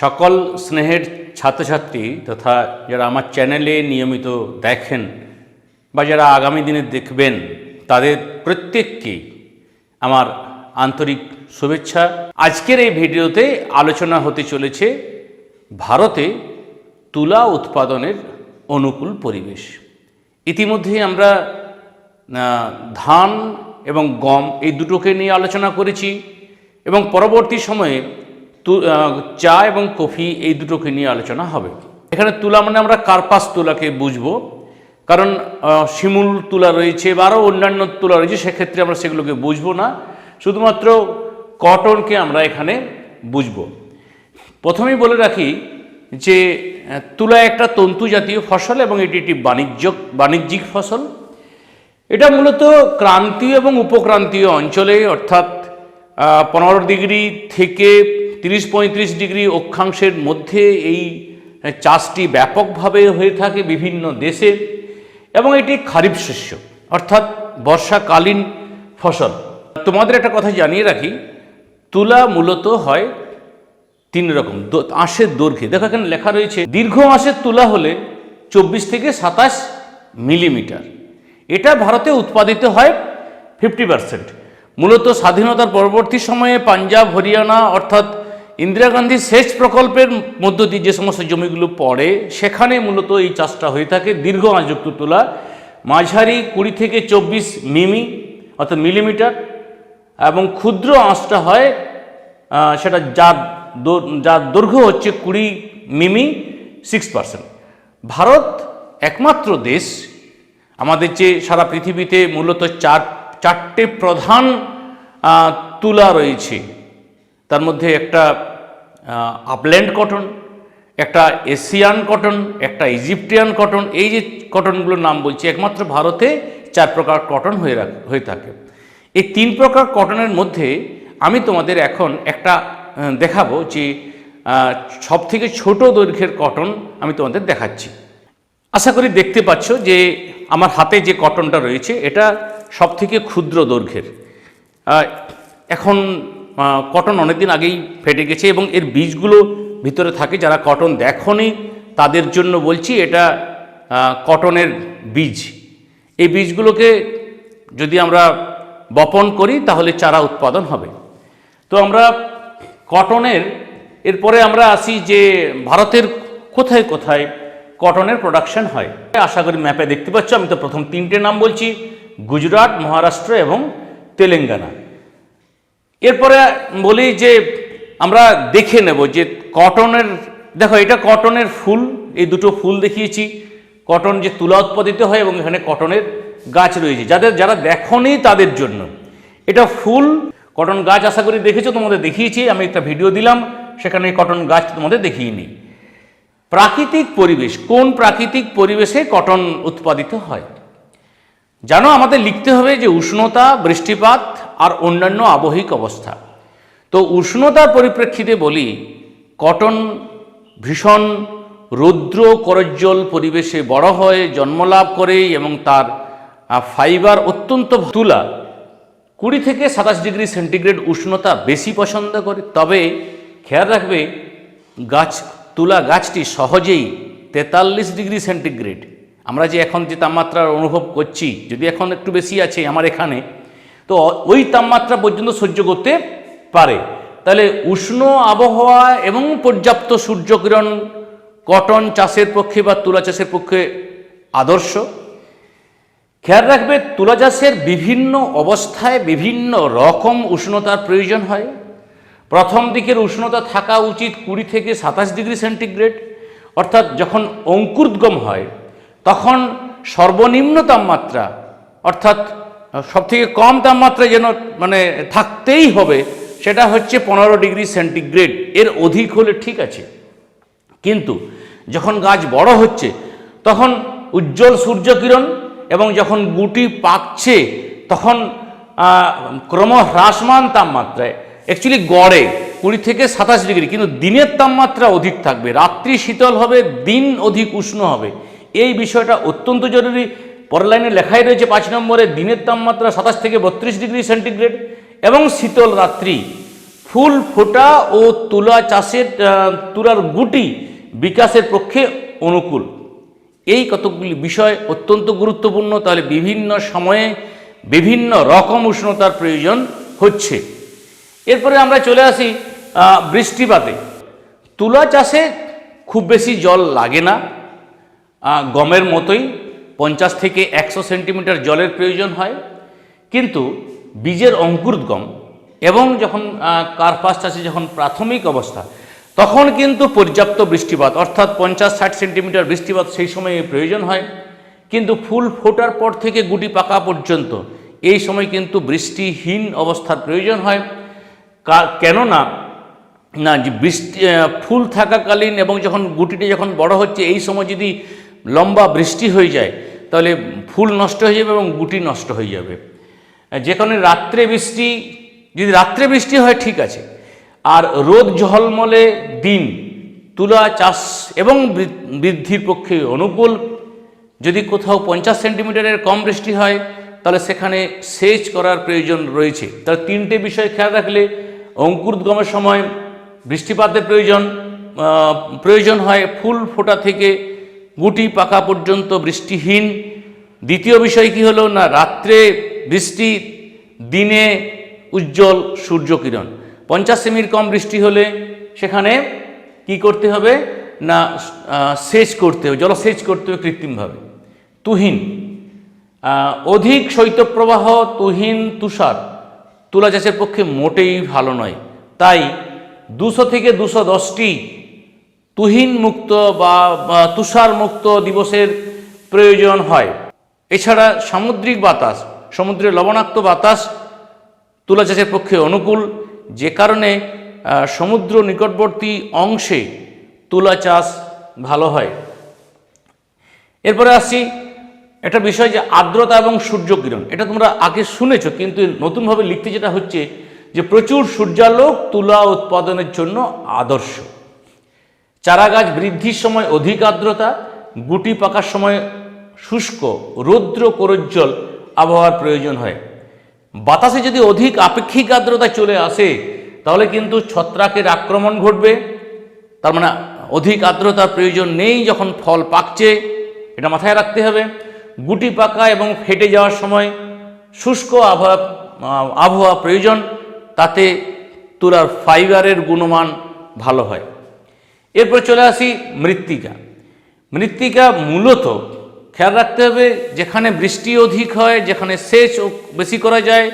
সকল স্নেহের ছাত্রছাত্রী তথা যারা আমার চ্যানেলে নিয়মিত দেখেন বা যারা আগামী দিনে দেখবেন, তাদের প্রত্যেককেই আমার আন্তরিক শুভেচ্ছা। আজকের এই ভিডিওতে আলোচনা হতে চলেছে ভারতে তুলা উৎপাদনের অনুকূল পরিবেশ। ইতিমধ্যেই আমরা ধান এবং গম এই দুটোকে নিয়ে আলোচনা করেছি এবং পরবর্তী সময়ে চা এবং কফি এই দুটোকে নিয়ে আলোচনা হবে। এখানে তুলা মানে আমরা কার্পাস তুলাকে বুঝব। কারণ শিমুল তুলা রয়েছে বা আরও অন্যান্য তুলা রয়েছে, সেক্ষেত্রে আমরা সেগুলোকে বুঝব না। শুধুমাত্র কটনকে আমরা এখানে বুঝব। প্রথমেই বলে রাখি যে, তুলা একটা তন্তু জাতীয় ফসল এবং এটি একটি বাণিজ্য, বাণিজ্যিক ফসল। এটা মূলত ক্রান্তীয় এবং উপক্রান্তীয় অঞ্চলে, অর্থাৎ পনেরো ডিগ্রি থেকে তিরিশ পঁয়ত্রিশ ডিগ্রি অক্ষাংশের মধ্যে এই চাষটি ব্যাপকভাবে হয়ে থাকে বিভিন্ন দেশে এবং এটি খারিফ শস্য, অর্থাৎ বর্ষাকালীন ফসল। তোমাদের একটা কথা জানিয়ে রাখি, তুলা মূলত হয় তিন রকম আঁশের দৈর্ঘ্যে। দেখো এখানে লেখা রয়েছে, দীর্ঘ আঁশের তুলা হলে চব্বিশ থেকে সাতাশ মিলিমিটার। এটা ভারতে উৎপাদিত হয় ফিফটি পার্সেন্ট। মূলত স্বাধীনতার পরবর্তী সময়ে পাঞ্জাব, হরিয়ানা, অর্থাৎ ইন্দিরা গান্ধী সেচ প্রকল্পের মধ্য দিয়ে যে সমস্ত জমিগুলো পড়ে, সেখানে মূলত এই চাষটা হয়ে থাকে দীর্ঘ আঁশযুক্ত তুলা। মাঝারি কুড়ি থেকে চব্বিশ মিমি, অর্থাৎ মিলিমিটার, এবং ক্ষুদ্র আঁশটা হয় সেটা যার যার দৈর্ঘ্য হচ্ছে কুড়ি মিমি সিক্স পার্সেন্ট ভারত একমাত্র দেশ, আমাদের যে সারা পৃথিবীতে মূলত চার, চারটে প্রধান তুলা রয়েছে। তার মধ্যে একটা আপল্যান্ড কটন একটা এশিয়ান কটন একটা ইজিপ্টিয়ান কটন এই যে কটনগুলোর নাম বলছি, একমাত্র ভারতে চার প্রকার কটন হয়ে হয়ে থাকে। এই তিন প্রকার কটনের মধ্যে আমি তোমাদের এখন একটা দেখাবো যে সব থেকে ছোট দৈর্ঘ্যের কটন আমি তোমাদের দেখাচ্ছি। আশা করি দেখতে পাচ্ছ যে, আমার হাতে যে কটনটা রয়েছে, এটা সব থেকে ক্ষুদ্র দৈর্ঘ্যের। এখন কটন অনেকদিন আগেই ফেটে গেছে এবং এর বীজগুলো ভিতরে থাকে, যারা কটন দেখনি, তাদের জন্য বলছি এটা কটনের বীজ। এই বীজগুলোকে যদি আমরা বপন করি, তাহলে চারা উৎপাদন হবে। তো আমরা কটনের, এরপরে আমরা আসি যে ভারতের কোথায় কোথায় কটনের প্রোডাকশন হয়। আশা করি ম্যাপে দেখতে পাচ্ছ, আমি তো প্রথম তিনটে নাম বলছি, গুজরাট, মহারাষ্ট্র এবং তেলেঙ্গানা। এরপরে বলি যে আমরা দেখে নেব যে কটনের, দেখো এটা কটনের ফুল, এই দুটো ফুল দেখিয়েছি। কটন যে তুলা উৎপাদিত হয় এবং এখানে কটনের গাছ রয়েছে। যাদের, যারা দেখনি তাদের জন্য। এটা ফুল, কটন গাছ আশা করি দেখেছ, তোমাদের দেখিয়েছি, আমি একটা ভিডিও দিলাম, সেখানে কটন গাছ তোমাদের দেখিয়ে নিই প্রাকৃতিক পরিবেশ, কোন প্রাকৃতিক পরিবেশে কটন উৎপাদিত হয়? জানো, আমাদের লিখতে হবে যে উষ্ণতা, বৃষ্টিপাত আর অন্যান্য আবহিক অবস্থা। তো উষ্ণতার পরিপ্রেক্ষিতে বলি, কটন ভীষণ রৌদ্র করজ্জ্বল পরিবেশে বড় হয় জন্মলাভ করে এবং তার ফাইবার অত্যন্ত তুলা। কুড়ি থেকে সাতাশ ডিগ্রি সেন্টিগ্রেড উষ্ণতা বেশি পছন্দ করে। তবে খেয়াল রাখবে, গাছ, তুলা গাছটি সহজেই তেতাল্লিশ ডিগ্রি সেন্টিগ্রেড। আমরা যে এখন যে তাপমাত্রা অনুভব করছি, যদি এখন একটু বেশি আছে আমার এখানে তো ওই তাপমাত্রা পর্যন্ত সহ্য করতে পারে। তাহলে উষ্ণ আবহাওয়া এবং পর্যাপ্ত সূর্যকিরণ কটন চাষের পক্ষে বা তুলা চাষের পক্ষে আদর্শ। খেয়াল রাখবে, তুলা চাষের বিভিন্ন অবস্থায় বিভিন্ন রকম উষ্ণতার প্রয়োজন হয়। প্রথম দিকের উষ্ণতা থাকা উচিত কুড়ি থেকে সাতাশ ডিগ্রি সেন্টিগ্রেড। অর্থাৎ যখন অঙ্কুরোদ্গম হয়, তখন সর্বনিম্ন তাপমাত্রা, অর্থাৎ সবথেকে কম তাপমাত্রা যেন মানে থাকতেই হবে সেটা হচ্ছে পনেরো ডিগ্রি সেন্টিগ্রেড। এর অধিক হলে ঠিক আছে। কিন্তু যখন গাছ বড় হচ্ছে তখন উজ্জ্বল সূর্যকিরণ এবং যখন গুটি পাকছে তখন আহ, ক্রমহ্রাসমান তাপমাত্রায়। অ্যাকচুয়ালি গড়ে কুড়ি থেকে সাতাশ ডিগ্রি কিন্তু দিনের তাপমাত্রা অধিক থাকবে। রাত্রি শীতল হবে দিন অধিক উষ্ণ হবে। এই বিষয়টা অত্যন্ত জরুরি। পরের লাইনে লেখাই রয়েছে পাঁচ নম্বরে, দিনের তাপমাত্রা সাতাশ থেকে বত্রিশ ডিগ্রি সেন্টিগ্রেড এবং শীতল রাত্রি। ফুল ফোটা ও তুলা চাষের তুলার গুটি বিকাশের পক্ষে অনুকূল। এই কতকগুলি বিষয় অত্যন্ত গুরুত্বপূর্ণ, তাহলে বিভিন্ন সময়ে বিভিন্ন রকম উষ্ণতার প্রয়োজন হচ্ছে। এরপরে আমরা চলে আসি বৃষ্টিপাতে। তুলা চাষে খুব বেশি জল লাগে না গমের মতোই। পঞ্চাশ থেকে একশো সেন্টিমিটার জলের প্রয়োজন হয়। কিন্তু বীজের অঙ্কুরোদ্গম এবং যখন কার্পাস চাষে যখন প্রাথমিক অবস্থা, তখন কিন্তু পর্যাপ্ত বৃষ্টিপাত, অর্থাৎ পঞ্চাশ ষাট সেন্টিমিটার বৃষ্টিপাত সেই সময়ে প্রয়োজন হয়। কিন্তু ফুল ফোটার পর থেকে গুটি পাকা পর্যন্ত এই সময় কিন্তু বৃষ্টিহীন অবস্থার প্রয়োজন হয়। কেননা না, যে বৃষ্টি ফুল থাকাকালীন এবং যখন গুটিটি যখন বড় হচ্ছে, এই সময় যদি লম্বা বৃষ্টি হয়ে যায় তাহলে ফুল নষ্ট হয়ে যাবে এবং গুটি নষ্ট হয়ে যাবে। যে কারণে রাত্রে বৃষ্টি, যদি রাত্রে বৃষ্টি হয়, ঠিক আছে। আর রোদ ঝলমলে দিন, তুলা চাষ এবং বৃদ্ধির পক্ষে অনুকূল। যদি কোথাও পঞ্চাশ সেন্টিমিটারের কম বৃষ্টি হয়, তাহলে সেখানে সেচ করার প্রয়োজন রয়েছে। তাহলে তিনটে বিষয় খেয়াল রাখলে অঙ্কুরোদ্গমের সময় বৃষ্টিপাতের প্রয়োজন প্রয়োজন হয় ফুল ফোটা থেকে গুটি পাকা পর্যন্ত বৃষ্টিহীন। দ্বিতীয় বিষয় কি হলো না, রাত্রে বৃষ্টি, দিনে উজ্জ্বল সূর্যকিরণ। পঞ্চাশ সেমির কম বৃষ্টি হলে সেখানে কি করতে হবে না সেচ করতে হবে, জলসেচ করতে হবে কৃত্রিমভাবে। তুহিন অধিক শৈত্যপ্রবাহ, তুহিন, তুষার, তুলা চাষের পক্ষে মোটেই ভালো নয়। তাই দুশো থেকে দুশো দশটি তুহিন মুক্ত বা তুষার মুক্ত দিবসের প্রয়োজন হয়। এছাড়া সামুদ্রিক বাতাস, সমুদ্রের লবণাক্ত বাতাস তুলা চাষের পক্ষে অনুকূল। যে কারণে সমুদ্র নিকটবর্তী অংশে তুলা চাষ ভালো হয়। এরপরে আসছি একটা বিষয় যে আর্দ্রতা এবং সূর্যকিরণ। এটা তোমরা আগে শুনেছ, কিন্তু নতুনভাবে লিখতে যেটা হচ্ছে যে প্রচুর সূর্যালোক তুলা উৎপাদনের জন্য আদর্শ। চারা গাছ বৃদ্ধির সময় অধিক আর্দ্রতা, গুটি পাকার সময় শুষ্ক, রৌদ্র করজ্জ্বল আবহাওয়ার প্রয়োজন হয়। বাতাসে যদি অধিক আপেক্ষিক আর্দ্রতা চলে আসে, তাহলে কিন্তু ছত্রাকের আক্রমণ ঘটবে। তার মানে অধিক আর্দ্রতার প্রয়োজন নেই যখন ফল পাকছে, এটা মাথায় রাখতে হবে। গুটি পাকা এবং ফেটে যাওয়ার সময় শুষ্ক আবহাওয়া আবহাওয়া প্রয়োজন, তাতে তুলার ফাইবারের গুণমান ভালো হয়। এরপর চলে আসি মৃত্তিকা। মৃত্তিকা মূলত খেয়াল রাখতে হবে, যেখানে বৃষ্টি অধিক হয়, যেখানে সেচ বেশি করা যায়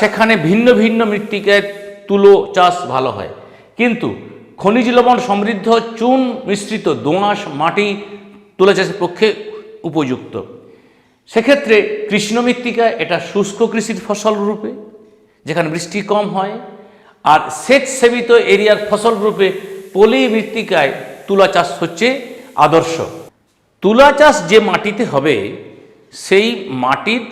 সেখানে ভিন্ন ভিন্ন মৃত্তিকায় তুলো চাষ ভালো হয়। কিন্তু খনিজ লবণ সমৃদ্ধ চুন মিশ্রিত দোঁয়াশ মাটি তুলা চাষের পক্ষে উপযুক্ত। সেক্ষেত্রে কৃষ্ণ মৃত্তিকা, এটা শুষ্ক কৃষির ফসল রূপে, যেখানে বৃষ্টি কম হয়, আর সেচ সেবিত এরিয়ার ফসল রূপে পলি মৃত্তিকায় তুলা চাষ হচ্ছে আদর্শ। তুলা চাষ যে মাটিতে হবে, সেই মাটির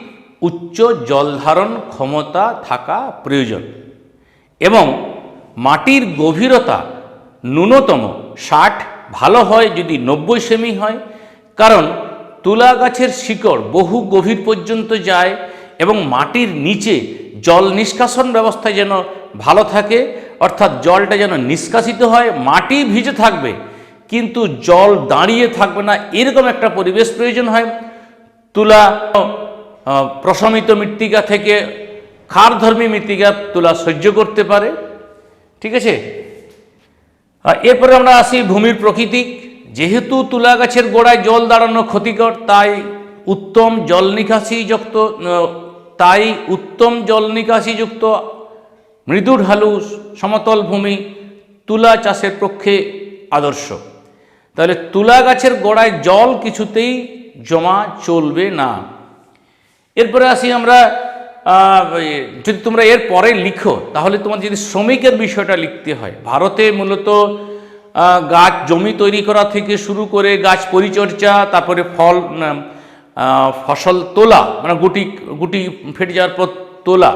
উচ্চ জলধারণ ক্ষমতা থাকা প্রয়োজন এবং মাটির গভীরতা ন্যূনতম ষাট, ভালো হয় যদি নব্বই সেমি হয়, কারণ তুলা গাছের শিকড় বহু গভীর পর্যন্ত যায় এবং মাটির নিচে জল নিষ্কাশন ব্যবস্থা যেন ভালো থাকে অর্থাৎ জলটা যেন নিষ্কাশিত হয়, মাটি ভিজে থাকবে, কিন্তু জল দাঁড়িয়ে থাকবে না, এরকম একটা পরিবেশ প্রয়োজন হয়। তুলা প্রশমিত মৃত্তিকা থেকে ক্ষারধর্মী মৃত্তিকা তুলা সহ্য করতে পারে, ঠিক আছে? এরপরে আমরা আসি ভূমির প্রকৃতিক যেহেতু তুলা গাছের গোড়ায় জল দাঁড়ানো ক্ষতিকর, তাই উত্তম জল নিকাশিযুক্ত তাই উত্তম জল নিকাশিযুক্ত মৃদু ঢালু সমতল ভূমি, তুলা চাষের পক্ষে আদর্শ। তাহলে তুলা গাছের গোড়ায় জল কিছুতেই জমা চলবে না। এরপরে আসি আমরা যদি তোমরা এর পরে লিখো, তাহলে তোমার যদি শ্রমিকের বিষয়টা লিখতে হয়। ভারতে মূলত গাছ জমি তৈরি করা থেকে শুরু করে গাছ পরিচর্যা, তারপরে ফল ফসল তোলা মানে গুটি গুটি ফেটে যাওয়ার পর তোলা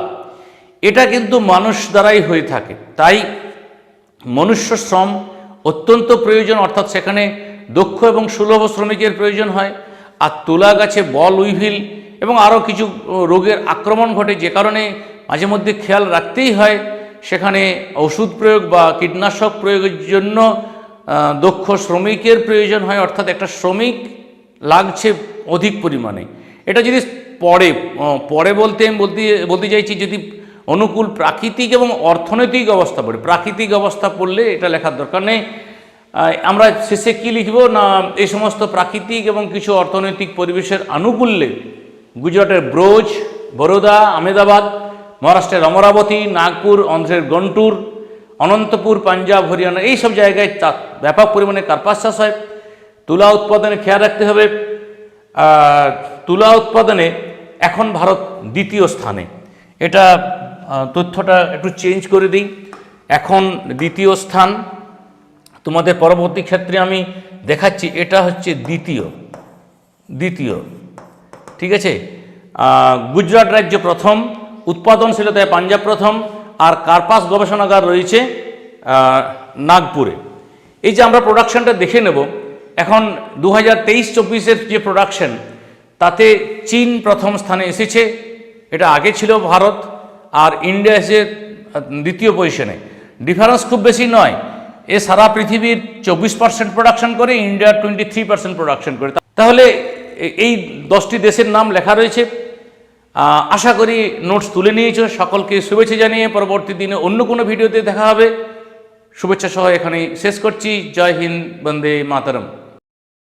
এটা কিন্তু মানুষ দ্বারাই হয়ে থাকে। তাই মনুষ্য শ্রম অত্যন্ত প্রয়োজন, অর্থাৎ সেখানে দক্ষ এবং সুলভ শ্রমিকের প্রয়োজন হয়। আর তুলা গাছে বল, উইভিল এবং আরও কিছু রোগের আক্রমণ ঘটে, যে কারণে মাঝে মধ্যে খেয়াল রাখতেই হয়। সেখানে ওষুধ প্রয়োগ বা কীটনাশক প্রয়োগের জন্য দক্ষ শ্রমিকের প্রয়োজন হয়, অর্থাৎ একটা শ্রমিক লাগছে অধিক পরিমাণে। এটা যদি পরে পরে বলতে আমি বলতে বলতে চাইছি, যদি অনুকূল প্রাকৃতিক এবং অর্থনৈতিক অবস্থা পড়ে। প্রাকৃতিক অবস্থা পড়লে এটা লেখার দরকার নেই। আমরা শেষে কি লিখব? না, এই সমস্ত প্রাকৃতিক এবং কিছু অর্থনৈতিক পরিবেশের আনুকূল্যে গুজরাটের ব্রোজ, বরোদা, আহমেদাবাদ, মহারাষ্ট্রের অমরাবতী, নাগপুর, অন্ধ্রের গন্টুর, অনন্তপুর, পাঞ্জাব, হরিয়ানা, এই সব জায়গায় ব্যাপক পরিমাণে কার্পাস চাষ হয়। তুলা উৎপাদনে খেয়াল রাখতে হবে। তুলা উৎপাদনে এখন ভারত দ্বিতীয় স্থানে। এটা তথ্যটা একটু চেঞ্জ করে দিই। এখন দ্বিতীয় স্থান, তোমাদের পরবর্তী ক্ষেত্রে আমি দেখাচ্ছি, এটা হচ্ছে দ্বিতীয় দ্বিতীয়, ঠিক আছে? গুজরাট রাজ্য প্রথম, উৎপাদনশীলতায় পাঞ্জাব প্রথম, আর কার্পাস গবেষণাগার রয়েছে নাগপুরে। এই যে আমরা প্রোডাকশনটা দেখে নেব, এখন দু হাজার তেইশ চব্বিশের যে প্রোডাকশন তাতে চীন প্রথম স্থানে এসেছে, এটা আগে ছিল ভারত আর ইন্ডিয়া এসে দ্বিতীয় পজিশনে ডিফারেন্স খুব বেশি নয়। এ সারা পৃথিবীর চব্বিশ পার্সেন্ট প্রোডাকশন করে India twenty three percent production করে তাহলে এই দশটি দেশের নাম লেখা রয়েছে। আশা করি নোটস তুলে নিয়েছো। সকলকে শুভেচ্ছা জানিয়ে পরবর্তী দিনে অন্য কোনো ভিডিওতে দেখা হবে। শুভেচ্ছা সহ এখানেই শেষ করছি। জয় হিন্দ, বন্দে মাতরম।